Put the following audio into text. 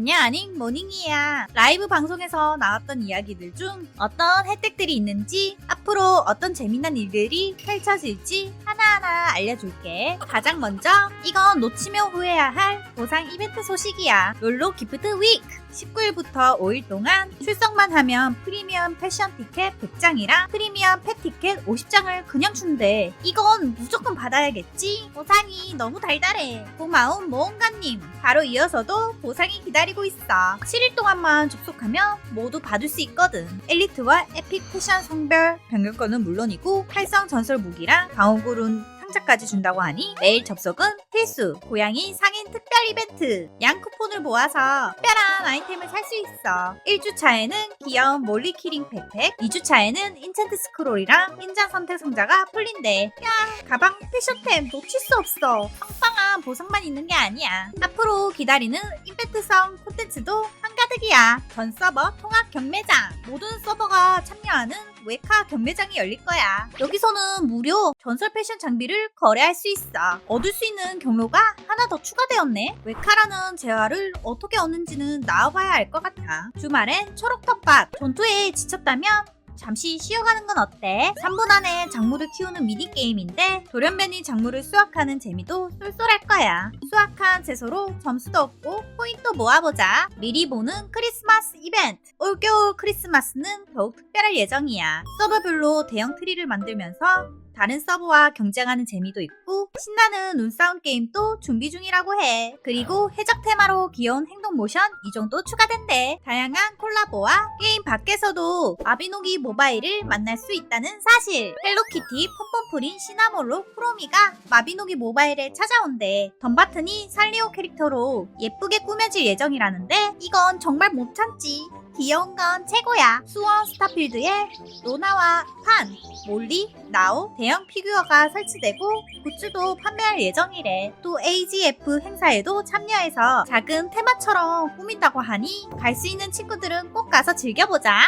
안녕 아닝 모닝이야. 라이브 방송에서 나왔던 이야기들 중 어떤 혜택들이 있는지 앞으로 어떤 재미난 일들이 펼쳐질지 하나하나 알려줄게. 가장 먼저 이건 놓치면 후회해야 할 보상 이벤트 소식이야. 롤로 기프트 위크 19일부터 5일 동안 출석만 하면 프리미엄 패션 티켓 100장이랑 프리미엄 펫 티켓 50장을 그냥 준대. 이건 무조건 받아야겠지? 보상이 너무 달달해. 고마운 모험가님. 바로 이어서도 보상이 기다리고 있어. 7일 동안만 접속하면 모두 받을 수 있거든. 엘리트와 에픽 패션 성별 변경권은 물론이고 활성 전설 무기랑 방어구룬 상자까지 준다고 하니 매일 접속은 필수 고양이 상인 특별 이벤트. 양 쿠폰을 모아서 특별한 아이템을 살 수 있어. 1주차에는 귀여운 몰리 키링 백팩 2주차에는 인챈트 스크롤이랑 인장 선택 상자가 풀린대. 야 가방 패션템 놓칠 수 없어. 빵빵한 보상만 있는 게 아니야. 앞으로 기다리는 이벤트성 콘텐츠도 한 가득이야 전 서버 통합 경매장 모든 서버가 참여하는 웨카 경매장이 열릴 거야. 여기서는 무료 전설 패션 장비를 거래할 수 있어. 얻을 수 있는 경로가 하나 더 추가되었네. 웨카라는 재화를 어떻게 얻는지는 나와봐야 알 것 같아. 주말엔 초록 텃밭 전투에 지쳤다면 잠시 쉬어가는 건 어때? 3분 안에 작물을 키우는 미니게임인데 돌연변이 작물을 수확하는 재미도 쏠쏠할 거야. 수확한 채소로 점수도 얻고 포인트 모아보자. 미리 보는 크리스마스 이벤트. 올겨울 크리스마스는 더욱 특별할 예정이야. 서버별로 대형 트리를 만들면서 다른 서버와 경쟁하는 재미도 있고 신나는 눈싸움 게임도 준비 중이라고 해. 그리고 해적 테마로 귀여운 행 동 모션 이 정도 추가된대. 다양한 콜라보와 게임 밖에서도 마비노기 모바일을 만날 수 있다는 사실. 헬로키티 폼폼프린 시나몰로 프로미가 마비노기 모바일에 찾아온대. 덤바튼이 살리오 캐릭터로 예쁘게 꾸며질 예정이라는데 이건 정말 못 참지. 귀여운 건 최고야. 수원 스타필드에 로나와 판, 몰리, 나오 대형 피규어가 설치되고 굿즈도 판매할 예정이래. 또 AGF 행사에도 참여해서 작은 테마처럼 꾸민다고 하니 갈 수 있는 친구들은 꼭 가서 즐겨보자.